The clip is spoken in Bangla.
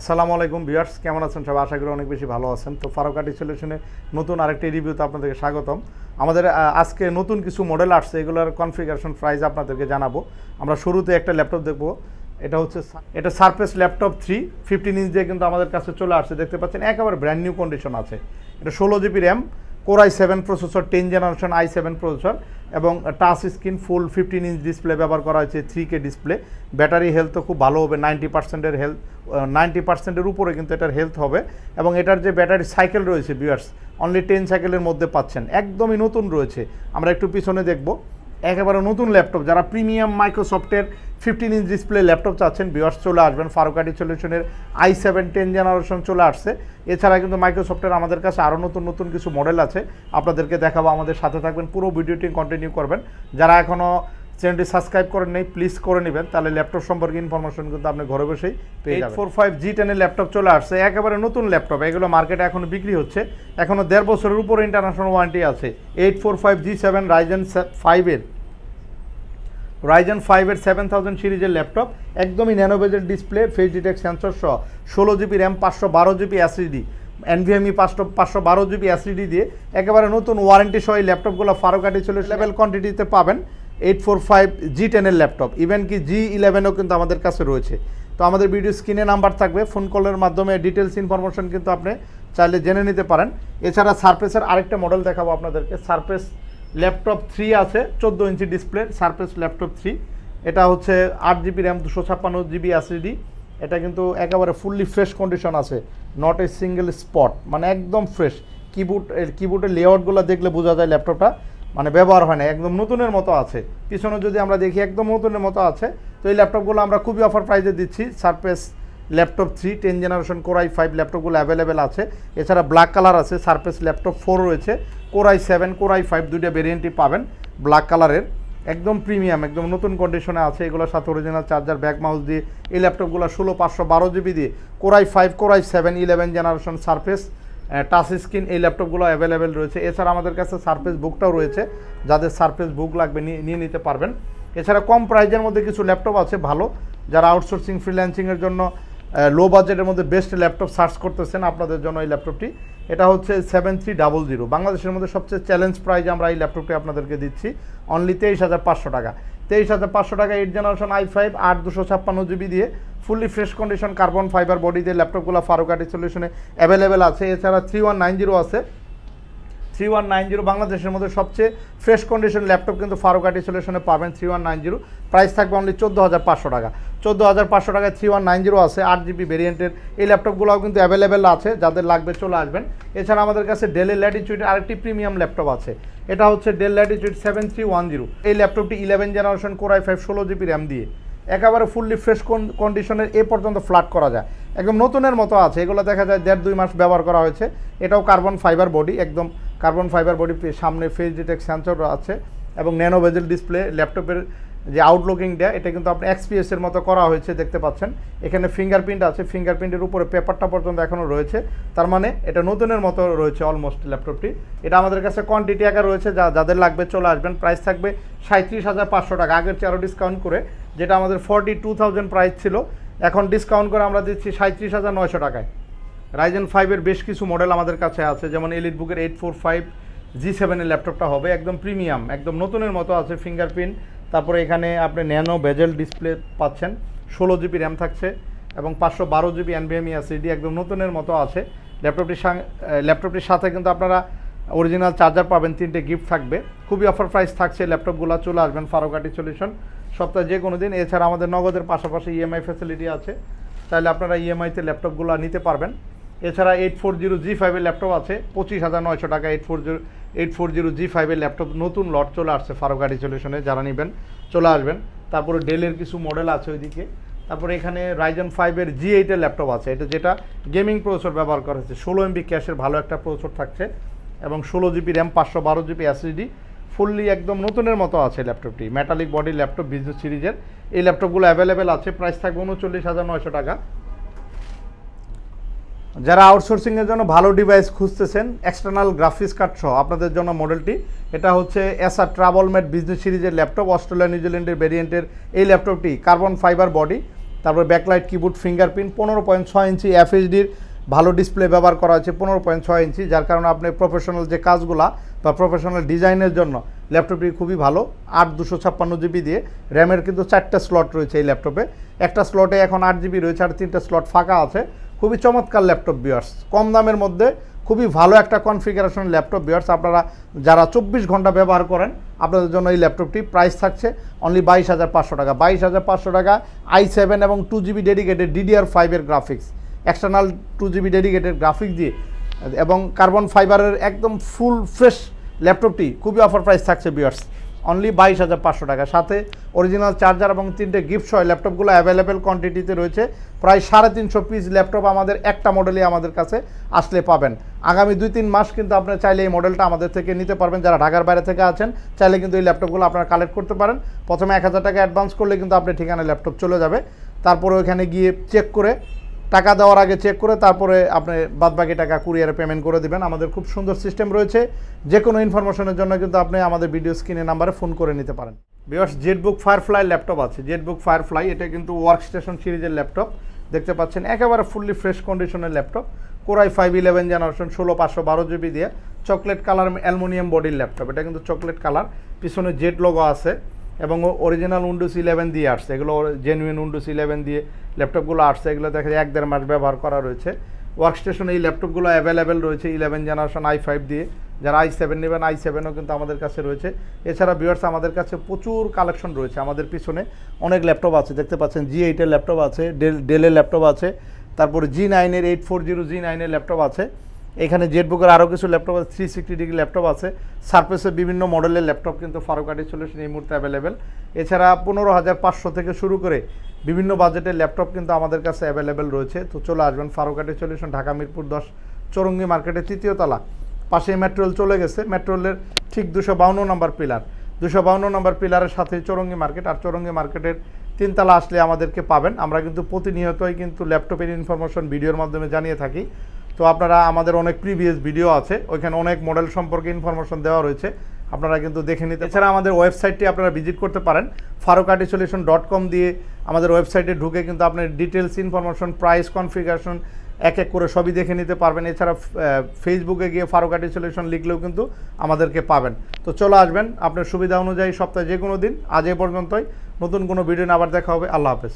আসসালামু আলাইকুম ভিউয়ার্স, কেমন আছেন সবাই? আশা করি অনেক বেশি ভালো আছেন। তো ফারুকাটি সলিউশনে নতুন আরেকটি রিভিউতে আপনাদেরকে স্বাগতম। আমাদের আজকে নতুন কিছু মডেল আসছে, এগুলোর কনফিগারেশন প্রাইস আপনাদেরকে জানাব। আমরা শুরুতে একটা ল্যাপটপ দেখব। এটা হচ্ছে এটা surface laptop three fifteen inch দিয়ে কিন্তু আমাদের কাছে চলে আসছে। দেখতে পাচ্ছেন, একেবারে ব্র্যান্ড নিউ কন্ডিশন আছে। এটা ষোলো GB RAM core i seven processor, ten generation i seven processor এবং touch screen full fifteen inch display ব্যবহার করা হয়েছে থ্রি কে ডিসপ্লে ব্যাটারি হেলথও খুব ভালো হবে নাইনটি পার্সেন্টের হেলথ নাইনটি পার্সেন্টের উপরে কিন্তু এটার হেলথ হবে এবং এটার যে ব্যাটারি সাইকেল রয়েছে বিয়ার্স অনলি টেন সাইকেলের মধ্যে পাচ্ছেন। একদমই নতুন রয়েছে। আমরা একটু পিছনে দেখব। একেবারে নতুন ল্যাপটপ, যারা প্রিমিয়াম মাইক্রোসফটের ফিফটিন ইঞ্চ ডিসপ্লে ল্যাপটপ চাচ্ছেন বিয়ার্স চলে আসবেন ফারুকাটি সলিউশনের আই সেভেন টেন জেনারেশন চলে আসছে। এছাড়া কিন্তু মাইক্রোসফটের আমাদের কাছে আরও নতুন নতুন কিছু মডেল আছে। আপনাদেরকে দেখাবো, আমাদের সাথে থাকবেন, পুরো ভিডিওটি কন্টিনিউ করবেন। যারা এখনও চ্যানেলটি সাবস্ক্রাইব করেন নেই প্লিজ করে নেবেন। তাহলে ল্যাপটপ সম্পর্কে ইনফরমেশন কিন্তু আপনি ঘরে বসেই পেয়ে যাবেন। ফোর ফাইভ জি টেনের ল্যাপটপ চলে আসছে, একেবারে নতুন ল্যাপটপ। এগুলো মার্কেটে এখনও বিক্রি হচ্ছে। এখনও দেড় বছরের উপরে ইন্টারন্যাশনাল ওয়ারেন্টি আছে। Eight four five G seven Ryzen ফাইভের রাইজেন ফাইভের সেভেন থাউজেন্ড সিরিজের ল্যাপটপ একদমই ন্যানোবেজের ডিসপ্লে ফেস ডিটেক্ট সেন্সর সহ ষোলো জিবি র্যাম পাঁচশো বারো জিবি এসিডি এনভিএমই পাঁচশো পাঁচশো বারো জিবি এসিডি দিয়ে একেবারে নতুন ওয়ারেন্টি সহ এই ল্যাপটপগুলো ফারুকাটি ছিল লেভেল কোয়ান্টিটিতে পাবেন এইট ফোর ফাইভ জি টেনের ল্যাপটপ ইভেন কি জি ইলেভেনও কিন্তু আমাদের কাছে রয়েছে। তো আমাদের ভিডিও স্ক্রিনে নাম্বার থাকবে ফোন কলের মাধ্যমে ডিটেলস ইনফরমেশন কিন্তু আপনি চাইলে জেনে নিতে পারেন। এছাড়া সারফেসের আরেকটা মডেল দেখাবো আপনাদেরকে সারফেস ল্যাপটপ থ্রি আছে, চোদ্দ ইঞ্চি ডিসপ্লে সারফেস ল্যাপটপ থ্রি। এটা হচ্ছে আট জিবি র্যাম, দুশো ছাপ্পান্ন জিবি এসিডি এটা কিন্তু একেবারে ফুললি ফ্রেশ কন্ডিশন আছে নট এ সিঙ্গেল স্পট মানে একদম ফ্রেশ কিবোর্ড কিবোর্ডের লেআউটগুলো দেখলে বোঝা যায় ল্যাপটপটা মানে ব্যবহার হয় না, একদম নতুনের মতো আছে। পিছনে যদি আমরা দেখি একদম নতুনের মতো আছে, তো এই ল্যাপটপগুলো আমরা খুবই অফার প্রাইসে দিচ্ছি surface laptop three, ten generation core i five ল্যাপটপগুলো অ্যাভেলেবেল আছে। এছাড়া ব্ল্যাক কালার আছে সারফেস ল্যাপটপ ফোর রয়েছে। Core i seven core i five দুইটা ভেরিয়েন্টই পাবেন ব্ল্যাক কালারের একদম প্রিমিয়াম একদম নতুন কন্ডিশনে আছে। এগুলোর সাথে অরিজিনাল চার্জার ব্যাক মাউস দিয়ে এই ল্যাপটপগুলো ষোলো, পাঁচশো, বারো জিবি দিয়ে। Core i five core i seven eleven generation surface touch screen এই ল্যাপটপগুলো অ্যাভেলেবেল রয়েছে। এছাড়া আমাদের কাছে সারফেস বুকটাও রয়েছে। যাদের সারফেস বুক লাগবে নিয়ে নিতে পারবেন। এছাড়া কম প্রাইজের মধ্যে কিছু ল্যাপটপ আছে, ভালো। যারা আউটসোর্সিং ফ্রিল্যান্সিংয়ের জন্য লো বাজেটের মধ্যে বেস্ট ল্যাপটপ সার্চ করতেছেন আপনাদের জন্য এই ল্যাপটপটি এটা হচ্ছে সেভেন থ্রি ডাবল জিরো বাংলাদেশের মধ্যে সবচেয়ে চ্যালেঞ্জ প্রাইজ আমরা এই ল্যাপটপটি আপনাদেরকে দিচ্ছি। অনলি তেইশ হাজার পাঁচশো টাকা। তেইশ হাজার পাঁচশো টাকা এইট জেনারেশন আই ফাইভ আট দুশো ছাপ্পান্ন জিবি দিয়ে fully fresh condition carbon fibre body দিয়ে ল্যাপটপগুলো ফারুকাটি সলিউশনে অ্যাভেলেবেল আছে। এছাড়া থ্রি ওয়ান নাইন জিরো আছে। থ্রি ওয়ান নাইন জিরো বাংলাদেশের মধ্যে সবচেয়ে ফ্রেশ কন্ডিশন ল্যাপটপ কিন্তু ফারুকাটি সলিউশনে পাবেন three one nine zero. Price থাকবে অনলি চোদ্দ হাজার পাঁচশো টাকা। চোদ্দ হাজার পাঁচশো টাকায় থ্রি ওয়ান নাইন জিরো আছে, আট জিবি ভেরিয়েন্টের এই ল্যাপটপগুলোও কিন্তু অ্যাভেলেবেল আছে, যাদের লাগবে চলে আসবেন। এছাড়া আমাদের কাছে ডেলের ল্যাটিচিউডের আরেকটি প্রিমিয়াম ল্যাপটপ আছে। এটা হচ্ছে Dell latitude seven three one zero এই ল্যাপটপটি eleven generation core i five ষোলো জিবি র্যাম দিয়ে। একেবারে ফুললি ফ্রেশ কন্ডিশনের এ পর্যন্ত ফ্ল্যাট করা যায়। একদম নতুনের মতো আছে। এগুলো দেখা যায় দেড় দুই মাস ব্যবহার করা হয়েছে। এটাও কার্বন ফাইবার বডি একদম কার্বন ফাইবার বডি সামনে ফেস ডিটেক্ট সেন্সর আছে এবং ন্যানো বেজেল ডিসপ্লে, ল্যাপটপের যে আউটলুকিংটা এটা কিন্তু আপনি এক্সপিএস এর মতো করা হয়েছে, দেখতে পাচ্ছেন। এখানে ফিঙ্গারপ্রিন্ট আছে ফিঙ্গারপ্রিন্টের উপরে পেপারটা পর্যন্ত এখনও রয়েছে। তার মানে এটা নতুনের মতো রয়েছে অলমোস্ট ল্যাপটপটি। এটা আমাদের কাছে কোয়ান্টিটি আকার রয়েছে, যা যাদের লাগবে চলে আসবেন। প্রাইস থাকবে সাঁত্রিশ হাজার পাঁচশো টাকা। আগের চেয়ে আরও ডিসকাউন্ট করে, যেটা আমাদের ফর্টি টু থাউজেন্ড প্রাইস ছিল। এখন ডিসকাউন্ট করে আমরা দিচ্ছি সাঁত্রিশ হাজার নয়শো টাকায়। রাইজেন ফাইভের বেশ কিছু মডেল আমাদের কাছে আছে, যেমন এলিট বুকের এইট ফোর ফাইভ জি সেভেনের ল্যাপটপটা হবে একদম প্রিমিয়াম একদম নতুনের মতো আছে ফিঙ্গারপ্রিন্ট তারপরে এখানে আপনি ন্যানো বেজেল ডিসপ্লে পাচ্ছেন, ষোলো জিবি র্যাম থাকছে এবং পাঁচশো বারো জিবি এনভিএমই এসিডি একদম নতুনের মতো আছে। ল্যাপটপটির ল্যাপটপটির সাথে কিন্তু আপনারা অরিজিনাল চার্জার পাবেন, তিনটে গিফট থাকবে। খুবই অফার প্রাইস থাকছে ল্যাপটপগুলো চলে আসবেন ফারুকাটি সলিউশন সপ্তাহে যে কোনো দিন, এছাড়া আমাদের নগদের পাশাপাশি ইএমআই ফ্যাসিলিটি আছে, তাহলে আপনারা ইএমআইতে ল্যাপটপগুলো নিতে পারবেন। এছাড়া এইট ফোর জিরো জি ফাইভের ল্যাপটপ আছে, পঁচিশ হাজার নয়শো টাকা eight four zero eight four zero G ফাইভের ল্যাপটপ নতুন লট চলে আসছে ফারুকাটি সলিউশনে যারা নেবেন, চলে আসবেন। তারপরে ডেলের কিছু মডেল আছে ওইদিকে। তারপরে এখানে রাইজন ফাইভের জি এইটের ল্যাপটপ আছে। এটা যেটা গেমিং প্রসেসর ব্যবহার করা হচ্ছে ষোলো এমবি ক্যাশের ভালো একটা প্রসেসর থাকছে এবং ষোলো জিবি র্যাম পাঁচশো বারো জিবি এসএসডি ফুললি একদম নতুনের মতো আছে ল্যাপটপটি মেটালিক বডি ল্যাপটপ বিজনেস সিরিজের এই ল্যাপটপগুলো অ্যাভেলেবেল আছে। প্রাইস থাকবে উনচল্লিশ হাজার নয়শো টাকা। যারা আউটসোর্সিংয়ের জন্য ভালো ডিভাইস খুঁজতেছেন এক্সটার্নাল গ্রাফিক্স কার্ড সহ আপনাদের জন্য মডেলটি এটা হচ্ছে এসআর ট্রাভেল মেট বিজনেস সিরিজের ল্যাপটপ অস্ট্রেলিয়া নিউজিল্যান্ডের ভেরিয়েন্টের এই ল্যাপটপটি কার্বন ফাইবার বডি তারপর ব্যাকলাইট কিবোর্ড ফিঙ্গারপ্রিন্ট পনেরো পয়েন্ট ছয় ইঞ্চি এফএইচডির ভালো ডিসপ্লে ব্যবহার করা হয়েছে, পনেরো পয়েন্ট ছয় ইঞ্চি, যার কারণে আপনি প্রফেশনাল যে কাজগুলা বা প্রফেশনাল ডিজাইনের জন্য ল্যাপটপটি খুবই ভালো, আট দুশো ছাপ্পান্ন জিবি দিয়ে র্যামের কিন্তু চারটা স্লট রয়েছে এই ল্যাপটপে একটা স্লটে এখন আট জিবি রয়েছে, আর তিনটা স্লট ফাঁকা আছে। খুবই চমৎকার ল্যাপটপ বিয়ার্স কম দামের মধ্যে খুবই ভালো একটা কনফিগারেশন ল্যাপটপ বিয়ার্স আপনারা যারা চব্বিশ ঘণ্টা ব্যবহার করেন, আপনাদের জন্য এই ল্যাপটপটি প্রাইস থাকছে অনলি বাইশ হাজার পাঁচশো টাকা। বাইশ হাজার পাঁচশো টাকা আই সেভেন এবং টু জিবি ডেডিকেটেড ডিডিআর ফাইভের graphics external two GB dedicated graphics দিয়ে এবং কার্বন ফাইবারের একদম ফুল ফ্রেশ ল্যাপটপটি খুবই অফার প্রাইস থাকছে বিয়ার্স অনলি বাইশ হাজার পাঁচশো টাকা। সাথে অরিজিনাল চার্জার এবং তিনটে গিফট সহ ল্যাপটপগুলো অ্যাভেলেবেল কোয়ান্টিটিতে রয়েছে। প্রায় সাড়ে তিনশো পিস ল্যাপটপ আমাদের একটা মডেলই আমাদের কাছে আসলে পাবেন। আগামী দুই তিন মাস কিন্তু আপনারা চাইলে এই মডেলটা আমাদের থেকে নিতে পারবেন। যারা ঢাকার বাইরে থেকে আছেন, চাইলে কিন্তু এই ল্যাপটপগুলো আপনারা কালেক্ট করতে পারেন। প্রথমে এক হাজার টাকা অ্যাডভান্স করলে কিন্তু আপনার ঠিকানায় ল্যাপটপ চলে যাবে। তারপরে ওইখানে গিয়ে চেক করে টাকা দেওয়ার আগে চেক করে তারপরে আপনি বাদবাকি টাকা কুরিয়ারে পেমেন্ট করে দিবেন। আমাদের খুব সুন্দর সিস্টেম রয়েছে। যে কোনো ইনফরমেশনের জন্য কিন্তু আপনি আমাদের ভিডিও স্ক্রিনে নাম্বারে ফোন করে নিতে পারেন। বিকজ জেটবুক ফায়ারফ্লাই ল্যাপটপ আছে। জেটবুক ফায়ারফ্লাই এটা কিন্তু ওয়ার্ক স্টেশন সিরিজের ল্যাপটপ দেখতে পাচ্ছেন, একেবারে ফুললি ফ্রেশ কন্ডিশনের laptop core i five eleven generation ষোলো পাঁচশো বারো জিবি দিয়ে। চকলেট কালার অ্যালুমিনিয়াম বডির ল্যাপটপ এটা কিন্তু চকলেট কালার পিছনে জেট লোগো আছে। এবং অরিজিনাল উইন্ডোজ ইলেভেন দিয়ে আসছে। এগুলো জেনুইন উইন্ডোজ ইলেভেন দিয়ে ল্যাপটপগুলো আসছে। এগুলো দেখা যায় এক দেড় মাস ব্যবহার করা রয়েছে। ওয়ার্কস্টেশন এই ল্যাপটপগুলো অ্যাভেলেবেল রয়েছে ইলেভেন জেনারেশন আই ফাইভ দিয়ে। যারা আই সেভেন নেবেন আই সেভেনও কিন্তু আমাদের কাছে রয়েছে। এছাড়া বিয়ার্স আমাদের কাছে প্রচুর কালেকশন রয়েছে। আমাদের পিছনে অনেক ল্যাপটপ আছে। দেখতে পাচ্ছেন জি এইটের ল্যাপটপ আছে ডেল ডেলের ল্যাপটপ আছে। তারপরে জি নাইনের এইট ফোর জিরো জি নাইনের ল্যাপটপ আছে। এখানে জেটবুকের আরও কিছু ল্যাপটপ আছে থ্রি সিক্সটি ডিগ্রি ল্যাপটপ আছে। সার্ফেসের বিভিন্ন মডেলের ল্যাপটপ কিন্তু ফারুকাটি সলিউশন এই মুহূর্তে অ্যাভেলেবেল এছাড়া পনেরো হাজার পাঁচশো থেকে শুরু করে বিভিন্ন বাজেটের ল্যাপটপ কিন্তু আমাদের কাছে অ্যাভেলেবেল রয়েছে। তো চলে আসবেন ফারুকাটি সলিউশন ঢাকা, মিরপুর দশ, চৌরঙ্গি মার্কেটের তৃতীয় তলা। পাশে মেট্রোল চলে গেছে। মেট্রোলের ঠিক দুশো বাউন্ন নম্বর পিলার দুশো বাউন্ন নম্বর পিলারের সাথে চৌরঙ্গি মার্কেট আর চৌরঙ্গি মার্কেটের তিনতলা আসলে আমাদেরকে পাবেন। আমরা কিন্তু প্রতিনিয়তই কিন্তু ল্যাপটপের ইনফরমেশন ভিডিওর মাধ্যমে জানিয়ে থাকি। তো আপনারা, আমাদের অনেক প্রিভিয়াস ভিডিও আছে, ওইখানে অনেক মডেল সম্পর্কে ইনফরমেশন দেওয়া রয়েছে। আপনারা কিন্তু দেখে নিতে এছাড়া আমাদের ওয়েবসাইটটি আপনারা ভিজিট করতে পারেন ফারুকাটি সলিউশন ডট কম দিয়ে আমাদের ওয়েবসাইটে ঢুকে কিন্তু আপনার ডিটেলস ইনফরমেশন প্রাইস কনফিগারেশন এক এক করে সবই দেখে নিতে পারবেন। এছাড়া ফেসবুকে গিয়ে ফারুকাটি সলিউশন লিখলেও কিন্তু আমাদেরকে পাবেন। তো চলে আসবেন, আপনার সুবিধা অনুযায়ী সপ্তাহে যে কোনো দিন। আজ এ পর্যন্তই। নতুন কোনো ভিডিও আবার দেখা হবে। আল্লাহ হাফেজ।